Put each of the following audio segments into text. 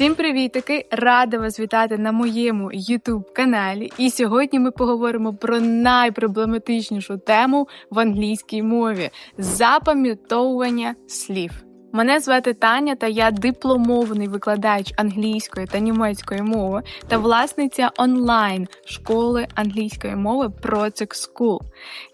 Всім привітики! Рада вас вітати на моєму youtube каналі. І сьогодні ми поговоримо про найпроблематичнішу тему в англійській мові запам'ятовування слів. Мене звати Таня, та я дипломований викладач англійської та німецької мови та власниця онлайн школи англійської мови Project School.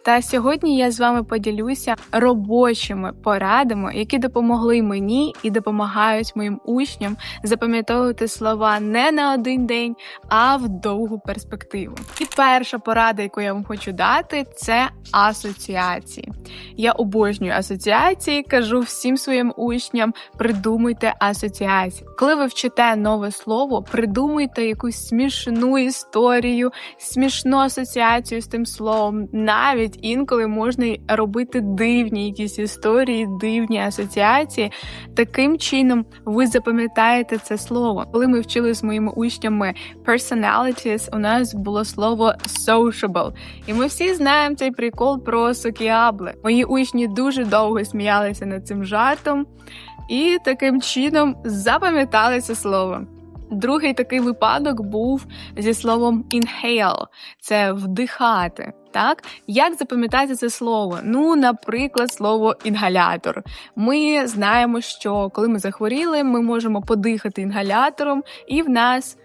Та сьогодні я з вами поділюся робочими порадами, які допомогли мені і допомагають моїм учням запам'ятовувати слова не на один день, а в довгу перспективу. І перша порада, яку я вам хочу дати, це асоціації. Я обожнюю асоціації, кажу всім своїм учням: придумуйте асоціації. Коли ви вчите нове слово, придумуйте якусь смішну історію, смішну асоціацію з тим словом. Навіть інколи можна робити дивні якісь історії, дивні асоціації. Таким чином ви запам'ятаєте це слово. Коли ми вчили з моїми учнями personalities, у нас було слово sociable. І ми всі знаємо цей прикол про сокіабле. Мої учні дуже довго сміялися над цим жартом і таким чином запам'ятали це слово. Другий такий випадок був зі словом inhale – це вдихати. Так, як запам'ятати це слово? Ну, наприклад, слово інгалятор. Ми знаємо, що коли ми захворіли, ми можемо подихати інгалятором, і в нас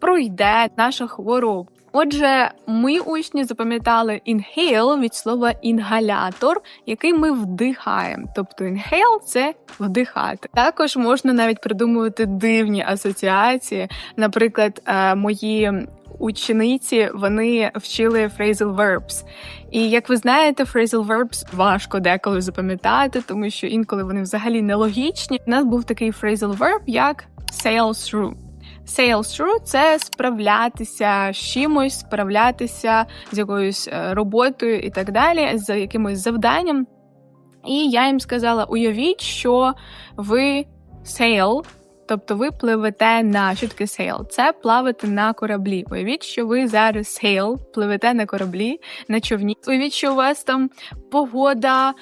пройде наша хвороба. Отже, ми учні запам'ятали inhale від слова інгалятор, який ми вдихаємо. Тобто inhale – це вдихати. Також можна навіть придумувати дивні асоціації. Наприклад, е, мої учениці вони вчили phrasal verbs. І як ви знаєте, phrasal verbs важко деколи запам'ятати, тому що інколи вони взагалі нелогічні. У нас був такий phrasal verb, як sail through. Sail through – це справлятися з чимось, справлятися з якоюсь е, роботою і так далі, з якимось завданням. І я їм сказала: уявіть, що ви sail, Тобто ви пливете на що таке sail? Це плавати на кораблі. Уявіть, що ви зараз sail, пливете на кораблі, на човні. Уявіть, що у вас там погода,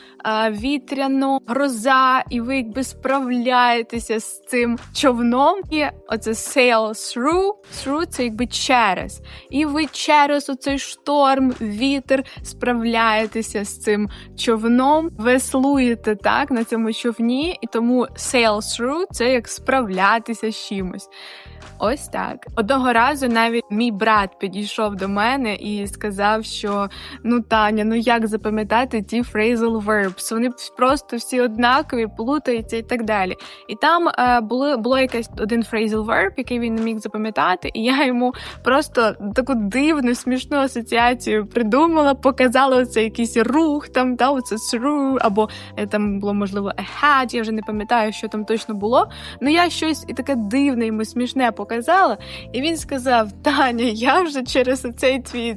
вітряно, гроза, і ви якби справляєтеся з цим човном. І оце sail through, through це якби через. І ви через оцей шторм, вітер справляєтеся з цим човном, веслуєте так на цьому човні, і тому sail through це як справлятися з чимось. Ось так. Одного разу навіть мій брат підійшов до мене і сказав, що ну Таня, ну як запам'ятати ті phrasal verbs? Вони просто всі однакові, плутаються і так далі. І там е, було було якесь один phrasal verb, який він не міг запам'ятати, і я йому просто таку дивну, смішну асоціацію придумала, показала оце якийсь рух, там та оце through, або е, там було можливо a hat, я вже не пам'ятаю, що там точно було. Ну я щось і таке дивне йому смішне показала, і він сказав: Таня, я вже через цей твій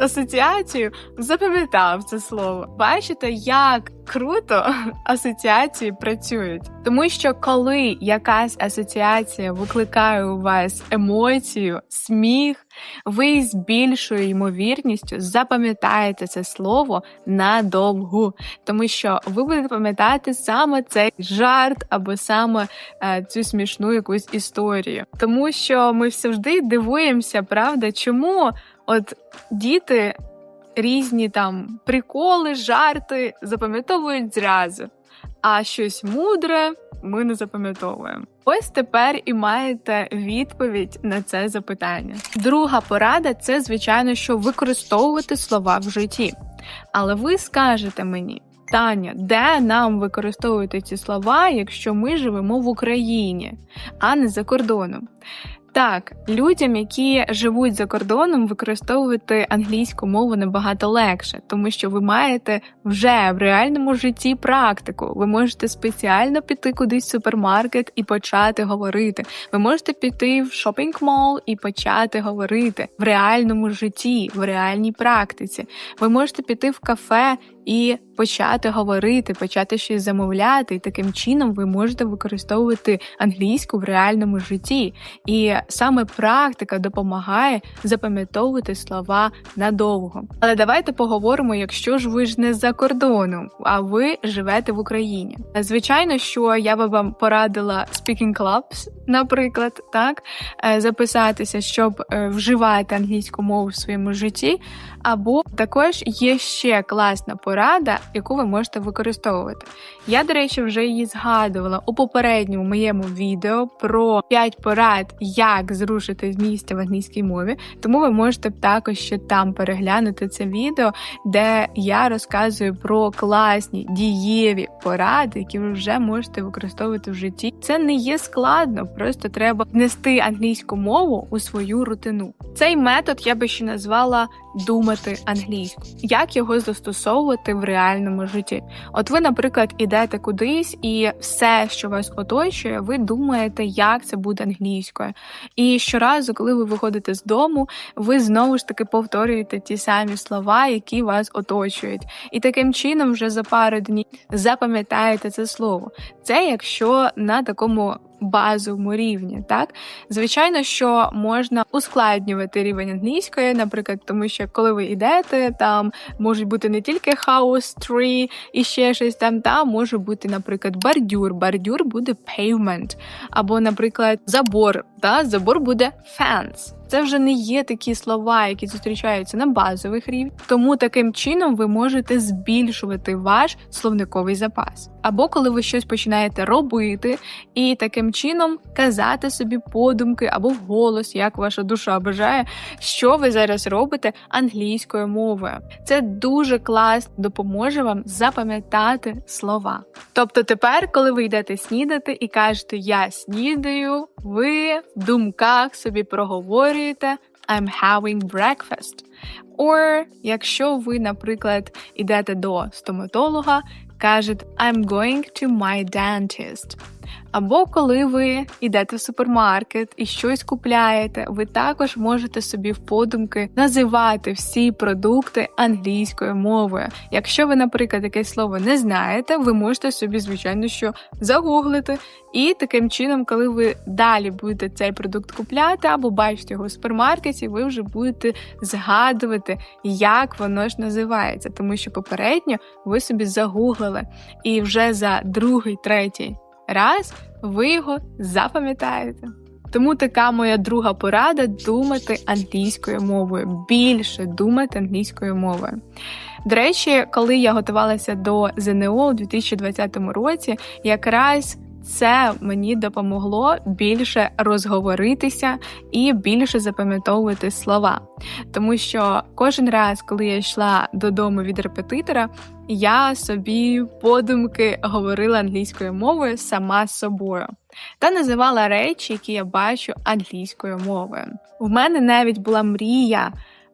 асоціацію запам'ятав це слово. Бачите, як круто асоціації працюють, тому що коли якась асоціація викликає у вас емоцію, сміх, ви з більшою ймовірністю запам'ятаєте це слово надовгу, тому що ви будете пам'ятати саме цей жарт або саме е, цю смішну якусь історію, тому що ми завжди дивуємося, правда, чому от діти різні там приколи, жарти запам'ятовують зразу, а щось мудре ми не запам'ятовуємо. Ось тепер і маєте відповідь на це запитання. Друга порада це, звичайно, що використовувати слова в житті. Але ви скажете мені. Таня, де нам використовувати ці слова, якщо ми живемо в Україні, а не за кордоном? Так, людям, які живуть за кордоном, використовувати англійську мову набагато легше, тому що ви маєте вже в реальному житті практику. Ви можете спеціально піти кудись в супермаркет і почати говорити. Ви можете піти в шопінг-мол і почати говорити в реальному житті, в реальній практиці. Ви можете піти в кафе і почати говорити, почати щось замовляти. І таким чином ви можете використовувати англійську в реальному житті. І саме практика допомагає запам'ятовувати слова надовго. Але давайте поговоримо, якщо ж ви ж не за кордоном, а ви живете в Україні. Звичайно, що я би вам порадила Speaking Clubs, наприклад, так е, записатися, щоб е, вживати англійську мову в своєму житті. Або також є ще класна порада, яку ви можете використовувати. Я, до речі, вже її згадувала у попередньому моєму відео про 5 порад, як зрушити з місця в англійській мові. Тому ви можете також ще там переглянути це відео, де я розказую про класні дієві поради, які ви вже можете використовувати в житті. Це не є складно, просто треба внести англійську мову у свою рутину. Цей метод я би ще назвала думати англійську. Як його застосовувати в реальному житті? От ви, наприклад, ідете кудись, і все, що вас оточує, ви думаєте, як це буде англійською. І щоразу, коли ви виходите з дому, ви знову ж таки повторюєте ті самі слова, які вас оточують. І таким чином, вже за пару днів запам'ятаєте це слово. Це якщо на такому базовому рівні. Так, звичайно, що можна ускладнювати рівень англійської, наприклад, тому що коли ви йдете, там можуть бути не тільки house, tree і ще щось там, там може бути, наприклад, бордюр. Бордюр буде pavement, або, наприклад, забор. Та забор буде fence. Це вже не є такі слова, які зустрічаються на базових рівнях. Тому таким чином ви можете збільшувати ваш словниковий запас. Або коли ви щось починаєте робити, і таким чином казати собі подумки або вголос, як ваша душа бажає, що ви зараз робите англійською мовою. Це дуже класно допоможе вам запам'ятати слова. Тобто, тепер, коли ви йдете снідати і кажете Я снідаю, ви в думках собі проговорюєте I'm having breakfast. Or, якщо ви, наприклад, йдете до стоматолога, кажете I'm going to my dentist. Або коли ви йдете в супермаркет і щось купляєте, ви також можете собі в подумки називати всі продукти англійською мовою. Якщо ви, наприклад, якесь слово не знаєте, ви можете собі, звичайно, що загуглити. І таким чином, коли ви далі будете цей продукт купляти або бачите його в супермаркеті, ви вже будете згадувати, як воно ж називається, тому що попередньо ви собі загуглили, і вже за другий, третій раз ви його запам'ятаєте. Тому така моя друга порада думати англійською мовою, більше думати англійською мовою. До речі, коли я готувалася до ЗНО у 2020 році, якраз це мені допомогло більше розговоритися і більше запам'ятовувати слова. Тому що кожен раз, коли я йшла додому від репетитора, я собі подумки говорила англійською мовою сама з собою та називала речі, які я бачу англійською мовою. У мене навіть була мрія.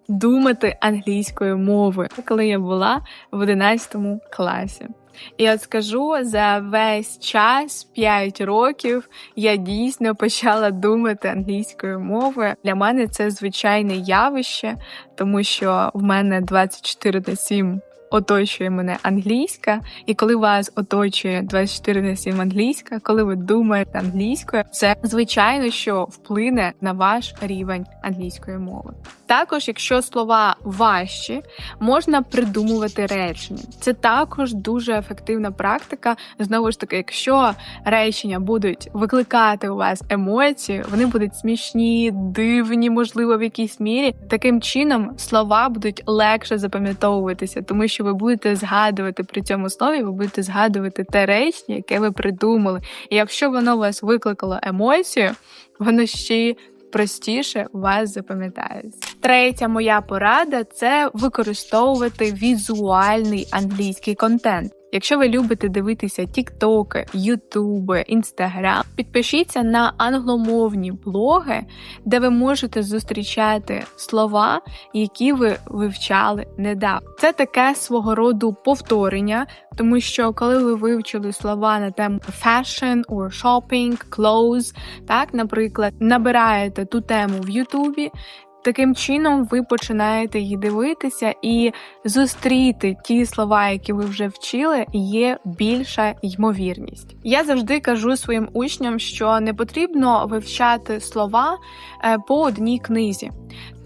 Думати англійською мовою, коли я була в 11 класі. І от скажу, за весь час, 5 років, я дійсно почала думати англійською мовою. Для мене це звичайне явище, тому що в мене 24 на 7 оточує мене англійська, і коли вас оточує 24 на 7 англійська, коли ви думаєте англійською, це звичайно, що вплине на ваш рівень англійської мови. Також, якщо слова важчі, можна придумувати речення. Це також дуже ефективна практика. Знову ж таки, якщо речення будуть викликати у вас емоції, вони будуть смішні, дивні, можливо, в якійсь мірі. Таким чином слова будуть легше запам'ятовуватися, тому що ви будете згадувати при цьому слові, ви будете згадувати те речення, яке ви придумали. І якщо воно у вас викликало емоцію, воно ще простіше вас запам'ятається. Третя моя порада це використовувати візуальний англійський контент. Якщо ви любите дивитися Тіктоки, Ютуби, Інстаграм, підпишіться на англомовні блоги, де ви можете зустрічати слова, які ви вивчали недавно. Це таке свого роду повторення, тому що коли ви вивчили слова на тему fashion or shopping, clothes, так, наприклад, набираєте ту тему в Ютубі Таким чином, ви починаєте її дивитися і зустріти ті слова, які ви вже вчили, є більша ймовірність. Я завжди кажу своїм учням, що не потрібно вивчати слова е, по одній книзі.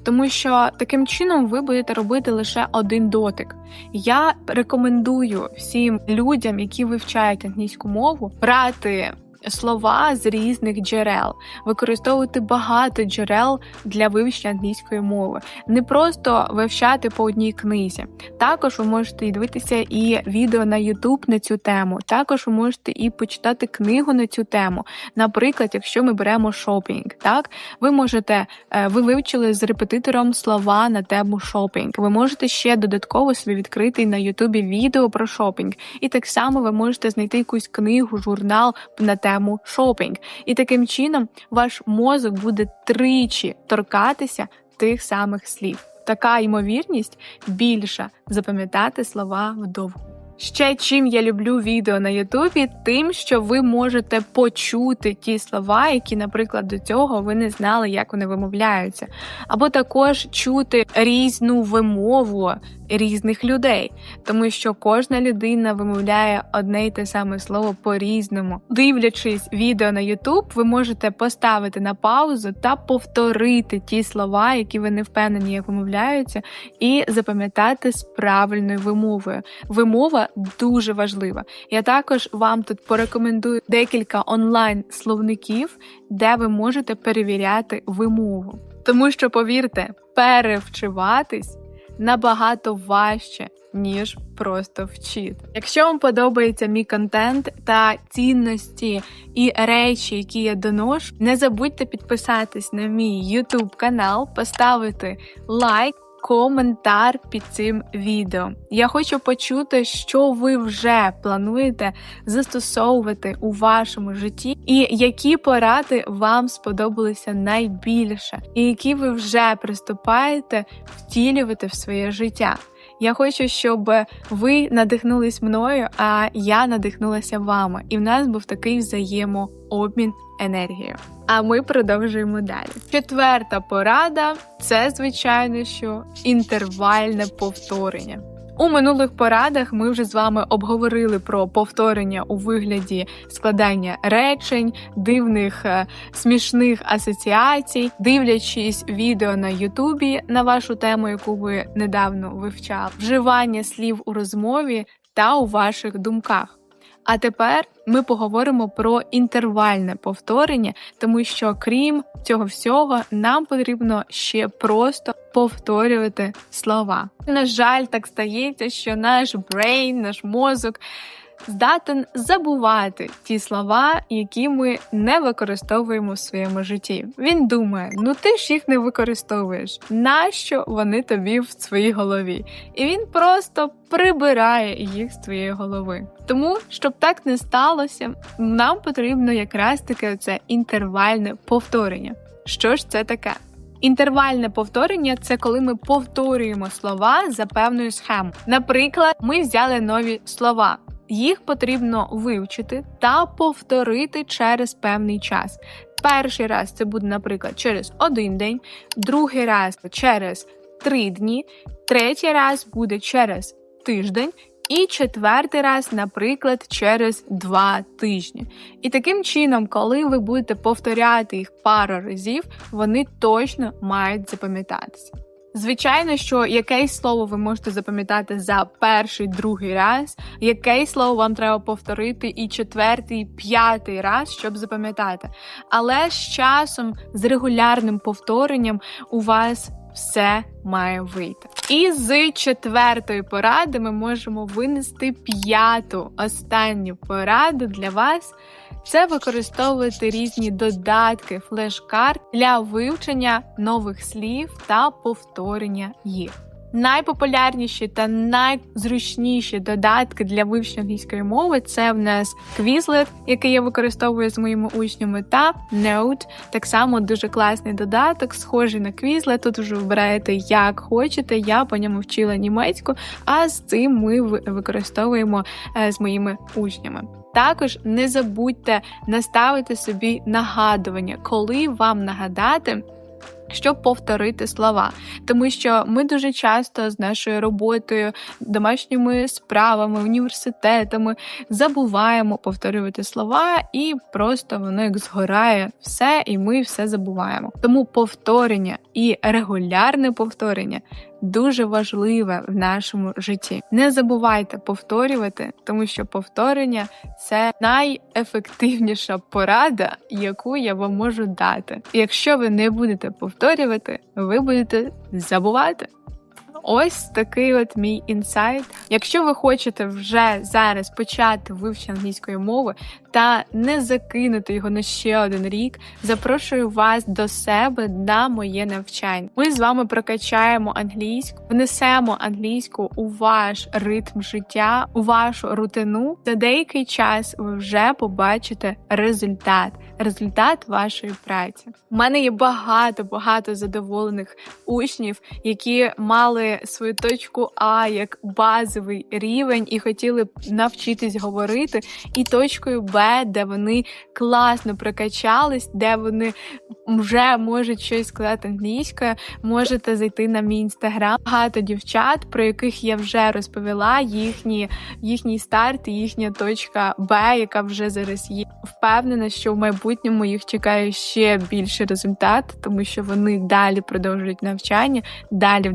Тому що таким чином ви будете робити лише один дотик. Я рекомендую всім людям, які вивчають англійську мову, брати слова з різних джерел, використовувати багато джерел для вивчення англійської мови, не просто вивчати по одній книзі. Також ви можете дивитися і відео на YouTube на цю тему. Також ви можете і почитати книгу на цю тему. Наприклад, якщо ми беремо шопінг, так ви можете, е, ви вивчили з репетитором слова на тему шопінг. Ви можете ще додатково собі відкрити на Ютубі відео про шопінг. І так само ви можете знайти якусь книгу, журнал на тему тему шопінг. І таким чином ваш мозок буде тричі торкатися тих самих слів. Така ймовірність більша запам'ятати слова вдовго. Ще чим я люблю відео на Ютубі, тим, що ви можете почути ті слова, які, наприклад, до цього ви не знали, як вони вимовляються, або також чути різну вимову різних людей, тому що кожна людина вимовляє одне й те саме слово по-різному. Дивлячись відео на YouTube, ви можете поставити на паузу та повторити ті слова, які ви не впевнені, як вимовляються, і запам'ятати з правильною вимовою. Вимова дуже важлива. Я також вам тут порекомендую декілька онлайн-словників, де ви можете перевіряти вимову. Тому що, повірте, перевчиватись набагато важче, ніж просто вчити. Якщо вам подобається мій контент та цінності і речі, які я доношу, не забудьте підписатись на мій YouTube канал, поставити лайк коментар під цим відео. Я хочу почути, що ви вже плануєте застосовувати у вашому житті, і які поради вам сподобалися найбільше, і які ви вже приступаєте втілювати в своє життя. Я хочу, щоб ви надихнулись мною, а я надихнулася вами. І в нас був такий взаємообмін енергією. А ми продовжуємо далі. Четверта порада це, звичайно, що інтервальне повторення. У минулих порадах ми вже з вами обговорили про повторення у вигляді складання речень, дивних е, смішних асоціацій, дивлячись відео на Ютубі на вашу тему, яку ви недавно вивчали, вживання слів у розмові та у ваших думках. А тепер ми поговоримо про інтервальне повторення, тому що крім цього всього, нам потрібно ще просто повторювати слова. На жаль, так стається, що наш брейн, наш мозок здатен забувати ті слова, які ми не використовуємо в своєму житті. Він думає: ну ти ж їх не використовуєш, нащо вони тобі в своїй голові? І він просто прибирає їх з твоєї голови. Тому, щоб так не сталося, нам потрібно якраз таке це інтервальне повторення. Що ж це таке? Інтервальне повторення це коли ми повторюємо слова за певною схемою. Наприклад, ми взяли нові слова їх потрібно вивчити та повторити через певний час. Перший раз це буде, наприклад, через один день, другий раз через три дні, третій раз буде через тиждень. І четвертий раз, наприклад, через два тижні. І таким чином, коли ви будете повторяти їх пару разів, вони точно мають запам'ятатися. Звичайно, що якесь слово ви можете запам'ятати за перший, другий раз, якесь слово вам треба повторити і четвертий, п'ятий раз, щоб запам'ятати. Але з часом, з регулярним повторенням, у вас все має вийти. І з четвертої поради ми можемо винести п'яту останню пораду для вас це використовувати різні додатки, флеш-карт для вивчення нових слів та повторення їх. Найпопулярніші та найзручніші додатки для вивчення англійської мови це в нас Quizlet, який я використовую з моїми учнями, та Note. Так само дуже класний додаток, схожий на Quizlet. Тут вже вибираєте як хочете. Я по ньому вчила німецьку, а з цим ми використовуємо е, з моїми учнями. Також не забудьте наставити собі нагадування, коли вам нагадати щоб повторити слова, тому що ми дуже часто з нашою роботою, домашніми справами, університетами забуваємо повторювати слова, і просто воно як згорає все, і ми все забуваємо. Тому повторення і регулярне повторення дуже важливе в нашому житті. Не забувайте повторювати, тому що повторення це найефективніша порада, яку я вам можу дати. Якщо ви не будете повторювати, ви будете забувати. Ось такий от мій інсайт. Якщо ви хочете вже зараз почати вивчення англійської мови та не закинути його на ще один рік, запрошую вас до себе на моє навчання. Ми з вами прокачаємо англійську, внесемо англійську у ваш ритм життя, у вашу рутину. За деякий час ви вже побачите результат, результат вашої праці. У мене є багато багато задоволених учнів, які мали свою точку А як базовий рівень і хотіли б навчитись говорити, і точкою Б, де вони класно прокачались, де вони вже можуть щось сказати англійською, можете зайти на мій інстаграм. Багато дівчат, про яких я вже розповіла, їхні, їхній старт, їхня точка Б, яка вже зараз є. Впевнена, що в майбутньому їх чекає ще більший результат, тому що вони далі продовжують навчання, далі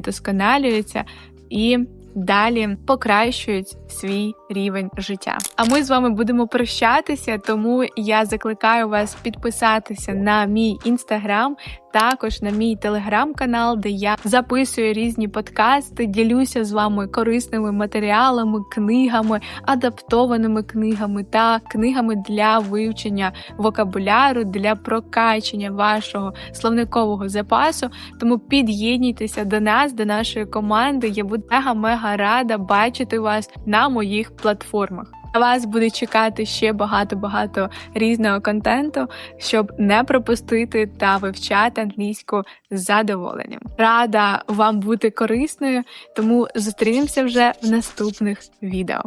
вдосконалюються і далі покращують свій рівень життя. А ми з вами будемо прощатися, тому я закликаю вас підписатися на мій інстаграм. Також на мій телеграм-канал, де я записую різні подкасти, ділюся з вами корисними матеріалами, книгами, адаптованими книгами та книгами для вивчення вокабуляру, для прокачення вашого словникового запасу. Тому під'єднуйтеся до нас, до нашої команди. Я буду мега-мега рада бачити вас на моїх платформах. На вас буде чекати ще багато-багато різного контенту, щоб не пропустити та вивчати англійську з задоволенням. Рада вам бути корисною, тому зустрінемося вже в наступних відео.